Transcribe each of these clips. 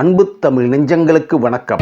அன்பு தமிழ் நெஞ்சங்களுக்கு வணக்கம்.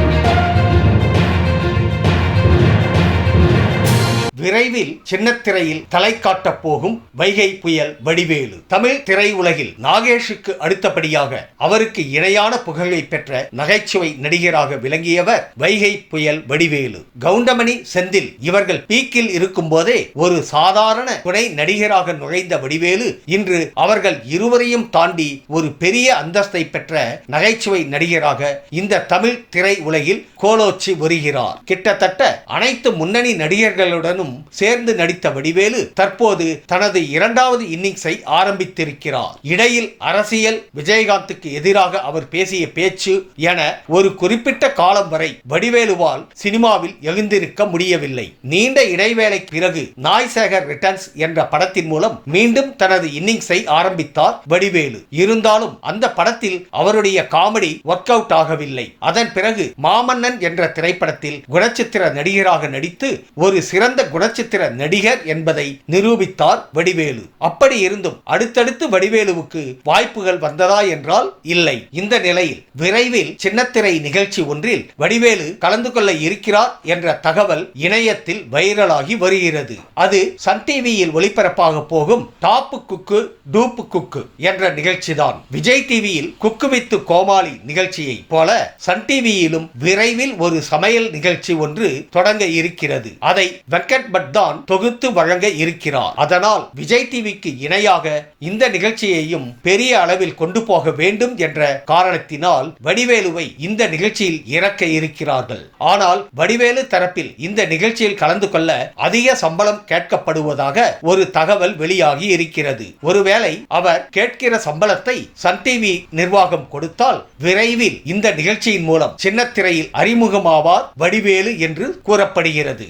விரைவில் சின்னத்திரையில் தலை காட்டப் போகும் வைகை புயல் வடிவேலு. தமிழ் திரையுலகில் நாகேஷுக்கு அடுத்தபடியாக அவருக்கு இணையான புகழை பெற்ற நகைச்சுவை நடிகராக விளங்கியவர் வைகை புயல் வடிவேலு. கவுண்டமணி செந்தில் இவர்கள் பீக்கில் இருக்கும் போதே ஒரு சாதாரண துணை நடிகராக நுழைந்த வடிவேலு இன்று அவர்கள் இருவரையும் தாண்டி ஒரு பெரிய அந்தஸ்தை பெற்ற நகைச்சுவை நடிகராக இந்த தமிழ் திரை உலகில் கோலோச்சி வருகிறார். கிட்டத்தட்ட அனைத்து முன்னணி நடிகர்களுடனும் சேர்ந்து நடித்த வடிவேலு தற்போது தனது இரண்டாவது இன்னிங்ஸை ஆரம்பித்திருக்கிறார். இடையில் அரசியல் விஜயகாந்துக்கு எதிராக அவர் பேசிய பேச்சு என ஒரு குறிப்பிட்ட காலம் வரை வடிவேலுவால் சினிமாவில் எழுந்திருக்க முடியவில்லை. நீண்ட இடைவேளைக்கு பிறகு நாய்சேகர் ரிட்டர்ன்ஸ் என்ற படத்தின் மூலம் மீண்டும் தனது இன்னிங்ஸை ஆரம்பித்தார் வடிவேலு. இருந்தாலும் அந்த படத்தில் அவருடைய காமெடி ஒர்க் அவுட் ஆகவில்லை. அதன் பிறகு மாமன்னன் என்ற திரைப்படத்தில் குணச்சித்திர நடிகராக நடித்து ஒரு சிறந்த குண குணச்சித்திர நடிகர் என்பதை நிரூபித்தார் வடிவேலு. அப்படி இருந்தும் அடுத்தடுத்து வடிவேலுவுக்கு வாய்ப்புகள் வந்ததா என்றால் இல்லை. இந்த நிலையில் விரைவில் சின்னத்திரை நிகழ்ச்சி ஒன்றில் வடிவேலு கலந்து கொள்ள இருக்கிறார் என்ற தகவல் இணையத்தில் வைரலாகி வருகிறது. அது சன் டிவியில் ஒளிபரப்பாக போகும் டாப்பு குக்கு டூப்பு குக்கு என்ற நிகழ்ச்சிதான். விஜய் டிவியில் குக்கு வித்து கோமாளி நிகழ்ச்சியை போல சன் டிவியிலும் விரைவில் ஒரு சமையல் நிகழ்ச்சி ஒன்று தொடங்க இருக்கிறது. அதை வெங்கட் பட் தான் தொகுத்து வழங்க இருக்கிறார். அதனால் விஜய் டிவிக்கு இணையாக இந்த நிகழ்ச்சியையும் பெரிய அளவில் கொண்டு போக வேண்டும் என்ற காரணத்தினால் வடிவேலுவை இந்த நிகழ்ச்சியில் இறக்க இருக்கிறார்கள். ஆனால் வடிவேலு தரப்பில் இந்த நிகழ்ச்சியில் கலந்து கொள்ள அதிக சம்பளம் கேட்கப்படுவதாக ஒரு தகவல் வெளியாகி இருக்கிறது. ஒருவேளை அவர் கேட்கிற சம்பளத்தை சன் டிவி நிர்வாகம் கொடுத்தால் விரைவில் இந்த நிகழ்ச்சியின் மூலம் சின்னத்திரையில் அறிமுகமாவார் வடிவேலு என்று கூறப்படுகிறது.